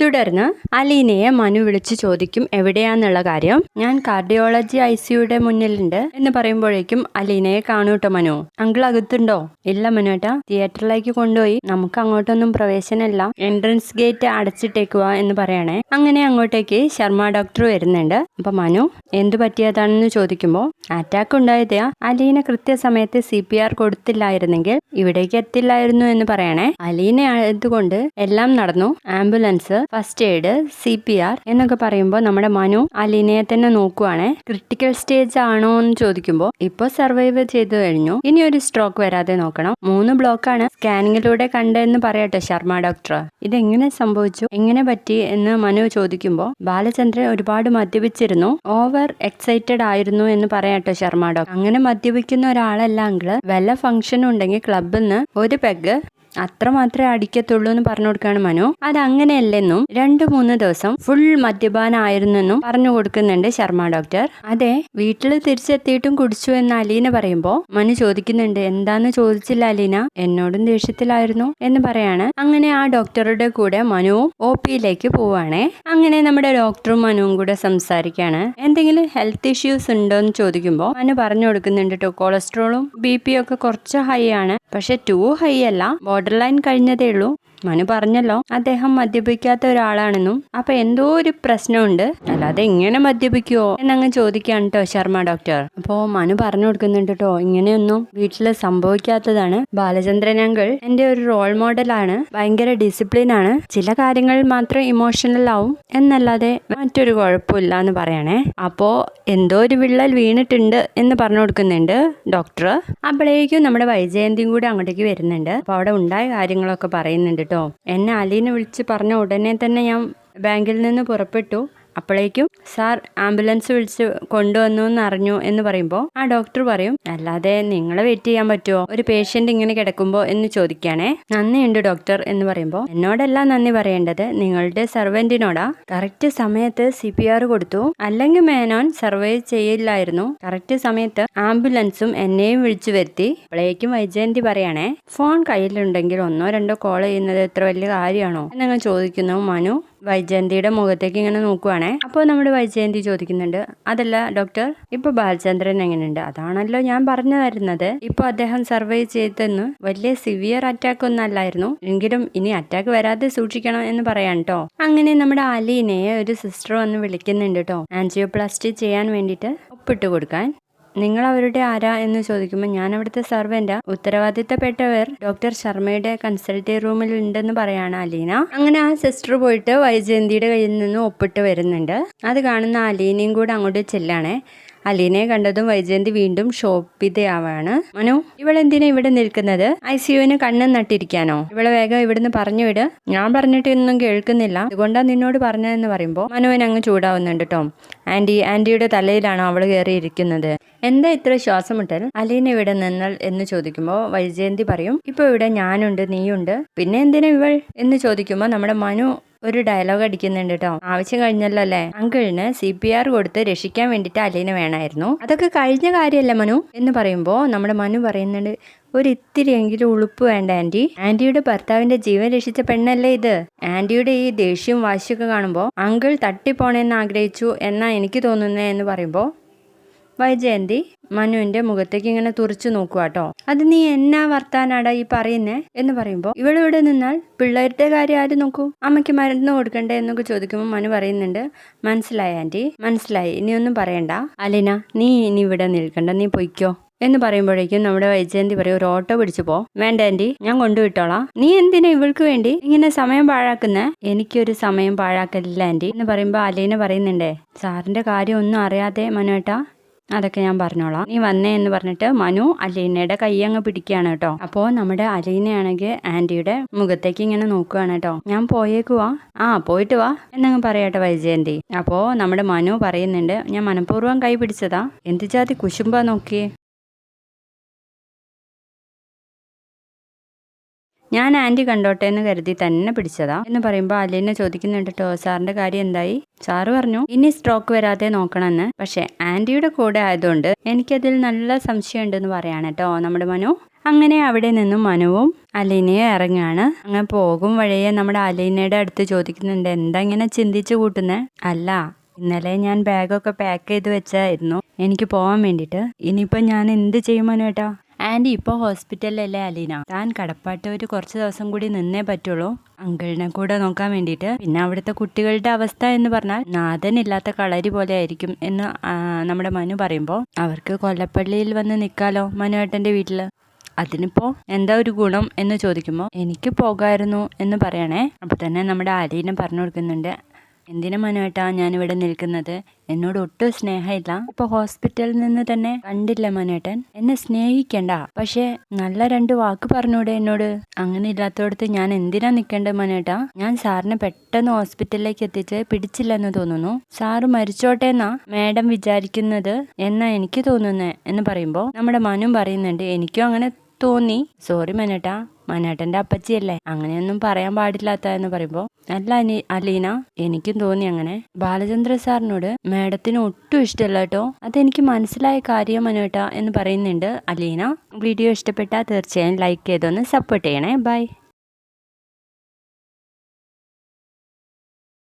തുടർന്ന് അലീനയെ മനു വിളിച്ച് ചോദിക്കും എവിടെയാന്നുള്ള കാര്യം? ഞാൻ കാർഡിയോളജി ഐ സിയുടെ മുന്നിലുണ്ട് എന്ന് പറയുമ്പോഴേക്കും അലീനയെ കാണൂട്ടോ മനു. അങ്കിൾ അകത്തുണ്ടോ? ഇല്ല മനുവേട്ടാ തിയേറ്ററിലേക്ക് കൊണ്ടുപോയി. നമുക്ക് അങ്ങോട്ടൊന്നും പ്രവേശനമില്ല. എൻട്രൻസ് ഗേറ്റ് അടച്ചിട്ടേക്കുക എന്ന് പറയണേ. അങ്ങനെ അങ്ങോട്ടേക്ക് ശർമ്മ ഡോക്ടർ വരുന്നുണ്ട്. അപ്പൊ മനു എന്തു പറ്റിയതാണെന്ന് ചോദിക്കുമ്പോൾ അറ്റാക്ക് ഉണ്ടായതാ അലീന കൃത്യസമയത്ത് സി പി ആർ കൊടുത്തില്ലായിരുന്നെങ്കിൽ ഇവിടേക്ക് എത്തില്ലായിരുന്നു എന്ന് പറയണേ. അലീന ആയതുകൊണ്ട് എല്ലാം നടന്നു. Ambulance first aid C P R എന്നൊക്കെ പറയുമ്പോൾ നമ്മുടെ മനു അലീനയെ തന്നെ നോക്കുവാണേ. ക്രിട്ടിക്കൽ സ്റ്റേജ് ആണോ എന്ന് ചോദിക്കുമ്പോൾ ഇപ്പൊ സർവൈവ് ചെയ്തു കഴിഞ്ഞു. ഇനി ഒരു സ്ട്രോക്ക് വരാതെ നോക്കണം. മൂന്ന് ബ്ലോക്കാണ് സ്കാനിങ്ങിലൂടെ കണ്ടതെന്ന് പറയട്ടെ ശർമ്മ ഡോക്ടർ ഇതെങ്ങനെ സംഭവിച്ചു? എങ്ങനെ പറ്റി എന്ന് മനു ചോദിക്കുമ്പോൾ ബാലചന്ദ്രൻ ഒരുപാട് മദ്യപിച്ചിരുന്നു. ഓവർ എക്സൈറ്റഡ് ആയിരുന്നു എന്ന് പറയട്ടെ ശർമ്മ ഡോക്ടർ അങ്ങനെ മദ്യപിക്കുന്ന ഒരാളല്ല അങ്കിൾ വല്ല ഫംഗ്ഷൻ ഉണ്ടെങ്കിൽ ക്ലബിൽ നിന്ന് ഒരു പെഗ് അത്ര മാത്രമേ അടിക്കത്തുള്ളൂ എന്ന് പറഞ്ഞു കൊടുക്കുകയാണ് മനു. അത് അങ്ങനെയല്ലെന്നും രണ്ടു മൂന്ന് ദിവസം ഫുൾ മദ്യപാനായിരുന്നെന്നും പറഞ്ഞു കൊടുക്കുന്നുണ്ട് ശർമ്മ ഡോക്ടർ അതെ വീട്ടിൽ തിരിച്ചെത്തിയിട്ടും കുടിച്ചു എന്ന് അലീന പറയുമ്പോ മനു ചോദിക്കുന്നുണ്ട് എന്താന്ന് ചോദിച്ചില്ല അലീന? എന്നോടും ദേഷ്യത്തിലായിരുന്നു എന്ന് പറയാണ്. അങ്ങനെ ആ ഡോക്ടറുടെ കൂടെ മനു ഒ പിയിലേക്ക് പോവാണേ. അങ്ങനെ നമ്മുടെ ഡോക്ടറും മനുവും കൂടെ സംസാരിക്കാണ്. എന്തെങ്കിലും ഹെൽത്ത് ഇഷ്യൂസ് ഉണ്ടോ എന്ന് ചോദിക്കുമ്പോൾ മനു പറഞ്ഞു കൊടുക്കുന്നുണ്ട് കേട്ടോ കൊളസ്ട്രോളും ബി ഒക്കെ കുറച്ച് ഹൈ ആണ്. പക്ഷെ ടു ഹൈ അല്ല. ബോർഡർ ലൈൻ കഴിഞ്ഞതേ ഉള്ളൂ. മനു പറഞ്ഞല്ലോ അദ്ദേഹം മദ്യപിക്കാത്ത ഒരാളാണെന്നും അപ്പൊ എന്തോ ഒരു പ്രശ്നമുണ്ട്. അല്ലാതെ എങ്ങനെ മദ്യപിക്കുവോ എന്നങ്ങ് ചോദിക്കാണ് കേട്ടോ ശർമ്മ ഡോക്ടർ അപ്പോ മനു പറഞ്ഞു കൊടുക്കുന്നുണ്ട് കേട്ടോ ഇങ്ങനെയൊന്നും വീട്ടിൽ സംഭവിക്കാത്തതാണ്. ബാലചന്ദ്രൻ അങ്കിൾ എന്റെ ഒരു റോൾ മോഡലാണ് ഭയങ്കര ഡിസിപ്ലിൻ ആണ്. ചില കാര്യങ്ങൾ മാത്രം ഇമോഷണൽ ആവും എന്നല്ലാതെ മറ്റൊരു കുഴപ്പമില്ല എന്ന് പറയണേ. അപ്പോ എന്തോ ഒരു വിള്ളൽ വീണിട്ടുണ്ട് എന്ന് പറഞ്ഞു കൊടുക്കുന്നുണ്ട് ഡോക്ടർ അപ്പോഴേക്കും നമ്മുടെ വൈജയന്തിയും കൂടി അങ്ങോട്ടേക്ക് വരുന്നുണ്ട്. അപ്പൊ അവിടെ ഉണ്ടായ കാര്യങ്ങളൊക്കെ പറയുന്നുണ്ട് കേട്ടോ. എന്നെ അലീനെ വിളിച്ച് പറഞ്ഞ ഉടനെ തന്നെ ഞാൻ ബാങ്കിൽ നിന്ന് പുറപ്പെട്ടു. അപ്പോഴേക്കും സാർ ആംബുലൻസ് വിളിച്ച് കൊണ്ടുവന്നു എന്ന് അറിഞ്ഞു എന്ന് പറയുമ്പോൾ ആ ഡോക്ടർ പറയും അല്ലാതെ നിങ്ങളെ വെയിറ്റ് ചെയ്യാൻ പറ്റുമോ ഒരു പേഷ്യന്റ് ഇങ്ങനെ കിടക്കുമ്പോൾ എന്ന് ചോദിക്കുകയാണേ നന്ദിയുണ്ട് ഡോക്ടർ എന്ന് പറയുമ്പോൾ എന്നോടല്ല നന്ദി പറയേണ്ടത് നിങ്ങളുടെ സർവന്റിനോടാ കറക്റ്റ് സമയത്ത് സി പി ആർ കൊടുത്തു. അല്ലെങ്കിൽ മേനോൻ സർവൈവ് ചെയ്യില്ലായിരുന്നു. കറക്റ്റ് സമയത്ത് ആംബുലൻസും എന്നെയും വിളിച്ചു വരുത്തി. അപ്പോഴേക്കും വൈജയന്തി പറയണേ ഫോൺ കയ്യിലുണ്ടെങ്കിൽ ഒന്നോ രണ്ടോ കോൾ ചെയ്യുന്നത് എത്ര വലിയ കാര്യമാണോ? എന്നങ്ങ് ചോദിക്കുന്നു മനു. വൈജയന്തിയുടെ മുഖത്തേക്ക് ഇങ്ങനെ നോക്കുവാണേ. അപ്പോൾ നമ്മുടെ വൈജയന്തി ചോദിക്കുന്നുണ്ട് അതല്ല ഡോക്ടർ ഇപ്പൊ ബാലചന്ദ്രൻ എങ്ങനെയുണ്ട്? അതാണല്ലോ ഞാൻ പറഞ്ഞു തരുന്നത്. ഇപ്പൊ അദ്ദേഹം സർവൈവ് ചെയ്തെന്ന് വലിയ സിവിയർ അറ്റാക്ക് ഒന്നും അല്ലായിരുന്നു. എങ്കിലും ഇനി അറ്റാക്ക് വരാതെ സൂക്ഷിക്കണം എന്ന് പറയാൻ കേട്ടോ അങ്ങനെ നമ്മുടെ അലീനയെ ഒരു സിസ്റ്റർ വന്ന് വിളിക്കുന്നുണ്ട് കേട്ടോ ആൻജിയോപ്ലാസ്റ്റി ചെയ്യാൻ വേണ്ടിയിട്ട് ഒപ്പിട്ട് കൊടുക്കാൻ. നിങ്ങൾ അവരുടെ ആരാ എന്ന് ചോദിക്കുമ്പോൾ ഞാൻ അവിടുത്തെ സർവന്റാ ഉത്തരവാദിത്തപ്പെട്ടവർ ഡോക്ടർ ശർമ്മയുടെ കൺസൾട്ടിംഗ് റൂമിൽ ഉണ്ടെന്ന് പറയാണ് അലീന. അങ്ങനെ ആ സിസ്റ്റർ പോയിട്ട് വൈജയന്തിയുടെ കയ്യിൽ നിന്ന് ഒപ്പിട്ട് വരുന്നുണ്ട്. അത് കാണുന്ന അലീനയും കൂടെ അങ്ങോട്ട് ചെല്ലാണേ. അലീനയെ കണ്ടതും വൈജയന്തി വീണ്ടും ഷോപ്പിതയാവാണ് മനു ഇവളെന്തിനാ ഇവിടെ നിൽക്കുന്നത്? ഐ സിയുവിന് കണ്ണും നട്ടിരിക്കാനോ? ഇവളെ വേഗം ഇവിടുന്ന് പറഞ്ഞു വിട്. ഞാൻ പറഞ്ഞിട്ട് ഒന്നും കേൾക്കുന്നില്ല. അതുകൊണ്ടാ നിന്നോട് പറഞ്ഞതെന്ന് പറയുമ്പോൾ മനുവിന് അങ്ങ് ചൂടാവുന്നുണ്ട് കേട്ടോ ആന്റി ആന്റിയുടെ തലയിലാണോ അവൾ കയറിയിരിക്കുന്നത് എന്താ ഇത്ര ശ്വാസം മുട്ടൽ അലീന ഇവിടെ നിന്നൽ എന്ന് ചോദിക്കുമ്പോൾ വൈജയന്തി പറയും ഇപ്പൊ ഇവിടെ ഞാനുണ്ട് നീയുണ്ട്. പിന്നെ എന്തിനാ ഇവൾ? എന്ന് ചോദിക്കുമ്പോൾ നമ്മുടെ മനു ഒരു ഡയലോഗ് അടിക്കുന്നുണ്ട് കേട്ടോ ആവശ്യം കഴിഞ്ഞല്ലോ അല്ലേ? അങ്കിളിന് സി പി ആർ കൊടുത്ത് രക്ഷിക്കാൻ വേണ്ടിയിട്ട് അലീന വേണമായിരുന്നു അതൊക്കെ കഴിഞ്ഞ കാര്യമല്ല മനു? എന്ന് പറയുമ്പോൾ നമ്മുടെ മനു പറയുന്നുണ്ട് ഒരു ഇത്തിരിയെങ്കിലും ഉളുപ്പ് വേണ്ട ആന്റി. ആന്റിയുടെ ഭർത്താവിന്റെ ജീവൻ രക്ഷിച്ച പെണ്ണല്ലേ ഇത്? ആന്റിയുടെ ഈ ദേഷ്യവും വാശിയൊക്കെ കാണുമ്പോൾ അങ്കിൾ തട്ടിപ്പോണേന്ന് ആഗ്രഹിച്ചു എന്നാ എനിക്ക് തോന്നുന്നത് എന്ന് പറയുമ്പോൾ വൈജയന്തി മനുവിന്റെ മുഖത്തേക്ക് ഇങ്ങനെ തുറച്ചു നോക്കുക കേട്ടോ അത് നീ എന്നാ വർത്താനാടാ ഈ പറയുന്നേ? എന്ന് പറയുമ്പോൾ ഇവിടെ നിന്നാൽ പിള്ളേരുടെ കാര്യം ആര് നോക്കൂ? അമ്മയ്ക്ക് മരുന്ന് കൊടുക്കണ്ടേ എന്നൊക്കെ ചോദിക്കുമ്പോൾ മനു പറയുന്നുണ്ട് മനസ്സിലായി ആന്റി മനസ്സിലായി. ഇനി ഒന്നും പറയണ്ട. അലിന നീ ഇനി ഇവിടെ നിൽക്കണ്ട. നീ പൊയ്ക്കോ. എന്ന് പറയുമ്പോഴേക്കും നമ്മുടെ വൈജയന്തി പറയും ഒരു ഓട്ടോ പിടിച്ചു പോ. വേണ്ട ആന്റി ഞാൻ കൊണ്ടുവിട്ടോളാം. നീ എന്തിനാ ഇവൾക്ക് വേണ്ടി ഇങ്ങനെ സമയം പാഴാക്കുന്ന? എനിക്കൊരു സമയം പാഴാക്കലില്ല ആന്റി. എന്ന് പറയുമ്പോൾ അലീന പറയുന്നുണ്ടേ സാറിന്റെ കാര്യം ഒന്നും അറിയാതെ മനുവേട്ടാ അതൊക്കെ ഞാൻ പറഞ്ഞോളാം. നീ വന്നേ എന്ന് പറഞ്ഞിട്ട് മനു അലീനയുടെ കൈ അങ്ങ് പിടിക്കുകയാണ് കേട്ടോ. അപ്പോൾ നമ്മുടെ അലീനയാണെങ്കിൽ ആന്റിയുടെ മുഖത്തേക്ക് ഇങ്ങനെ നോക്കുകയാണ് കേട്ടോ. ഞാൻ പോയേക്കുവാ ആ പോയിട്ട് വാ. എന്നങ്ങ് പറയട്ടെ വൈജയന്തി. അപ്പോ നമ്മുടെ മനു പറയുന്നുണ്ട് ഞാൻ മനഃപൂർവം കൈ പിടിച്ചതാ. എന്ത് ജാതി കുശുമ്പാ നോക്കിയേ? ഞാൻ ആന്റി കണ്ടോട്ടെ എന്ന് കരുതി തന്നെ പിടിച്ചതാ. എന്ന് പറയുമ്പോൾ അലീനെ ചോദിക്കുന്നുണ്ട് കേട്ടോ സാറിന്റെ കാര്യം എന്തായി? സാറ് പറഞ്ഞു ഇനി സ്ട്രോക്ക് വരാതെ നോക്കണമെന്ന്. പക്ഷെ ആന്റിയുടെ കൂടെ ആയതുകൊണ്ട് എനിക്കതിൽ നല്ല സംശയം ഉണ്ടെന്ന് പറയാണ് കേട്ടോ നമ്മുടെ മനു. അങ്ങനെ അവിടെ നിന്നും മനുവും അലീനയും ഇറങ്ങുകയാണ് അങ്ങനെ പോകും വഴിയെ നമ്മുടെ അലീനയുടെ അടുത്ത് ചോദിക്കുന്നുണ്ട് എന്താ ഇങ്ങനെ ചിന്തിച്ചു കൂട്ടുന്നത് അല്ല ഇന്നലെ ഞാൻ ബാഗൊക്കെ പാക്ക് ചെയ്ത് വെച്ചായിരുന്നു. എനിക്ക് പോകാൻ വേണ്ടിയിട്ട് ഇനിയിപ്പോൾ ഞാൻ എന്ത് ചെയ്യും മനുവേട്ടാ ആന്റി ഇപ്പോൾ ഹോസ്പിറ്റലിലല്ലേ അലീന? താൻ കടപ്പാട്ട് ഒരു കുറച്ച് ദിവസം കൂടി നിന്നേ പറ്റുള്ളൂ. അങ്കിളിനെ കൂടെ നോക്കാൻ വേണ്ടിയിട്ട്. പിന്നെ അവിടുത്തെ കുട്ടികളുടെ അവസ്ഥ എന്ന് പറഞ്ഞാൽ നാഥനില്ലാത്ത കളരി പോലെ ആയിരിക്കും എന്ന് നമ്മുടെ മനു പറയുമ്പോൾ അവർക്ക് കൊല്ലപ്പള്ളിയിൽ വന്ന് നിൽക്കാലോ മനുവേട്ടന്റെ വീട്ടിൽ അതിനിപ്പോൾ എന്താ ഒരു ഗുണം എന്ന് ചോദിക്കുമ്പോൾ എനിക്ക് പോകായിരുന്നു എന്ന് പറയണേ. അപ്പോൾ തന്നെ നമ്മുടെ അലീന പറഞ്ഞു കൊടുക്കുന്നുണ്ട്. എന്തിനാ മനുവേട്ടാ ഞാനിവിടെ നിൽക്കുന്നത്? എന്നോട് ഒട്ടും സ്നേഹമില്ല. ഇപ്പൊ ഹോസ്പിറ്റലിൽ നിന്ന് തന്നെ കണ്ടില്ല മനുവേട്ടൻ. എന്നെ സ്നേഹിക്കണ്ട. പക്ഷേ നല്ല രണ്ട് വാക്ക് പറഞ്ഞൂടെ എന്നോട്? അങ്ങനെ ഇല്ലാത്തടത്ത് ഞാൻ എന്തിനാ നിൽക്കേണ്ടത് മനുവേട്ടാ? ഞാൻ സാറിനെ പെട്ടെന്ന് ഹോസ്പിറ്റലിലേക്ക് എത്തിച്ച് പിടിച്ചില്ലെന്ന് തോന്നുന്നു. സാറ് മരിച്ചോട്ടെ എന്നാ മാഡം വിചാരിക്കുന്നത് എന്നാ എനിക്ക് തോന്നുന്നേ എന്ന് പറയുമ്പോൾ നമ്മുടെ മനും പറയുന്നുണ്ട് എനിക്കും അങ്ങനെ തോന്നി. സോറി മനേട്ട മനേട്ടന്റെ അപ്പച്ചിയല്ലേ. അങ്ങനെയൊന്നും പറയാൻ പാടില്ലാത്ത എന്ന് പറയുമ്പോൾ അല്ല അനി അലീന. എനിക്കും തോന്നി അങ്ങനെ. ബാലചന്ദ്ര സാറിനോട് മാഡത്തിന് ഒട്ടും ഇഷ്ടമല്ല കേട്ടോ അതെനിക്ക് മനസ്സിലായ കാര്യം മനേട്ടാ എന്ന് പറയുന്നുണ്ട് അലീന. വീഡിയോ ഇഷ്ടപ്പെട്ടാൽ തീർച്ചയായും ലൈക്ക് ചെയ്തൊന്ന് സപ്പോർട്ട് ചെയ്യണേ. ബൈ.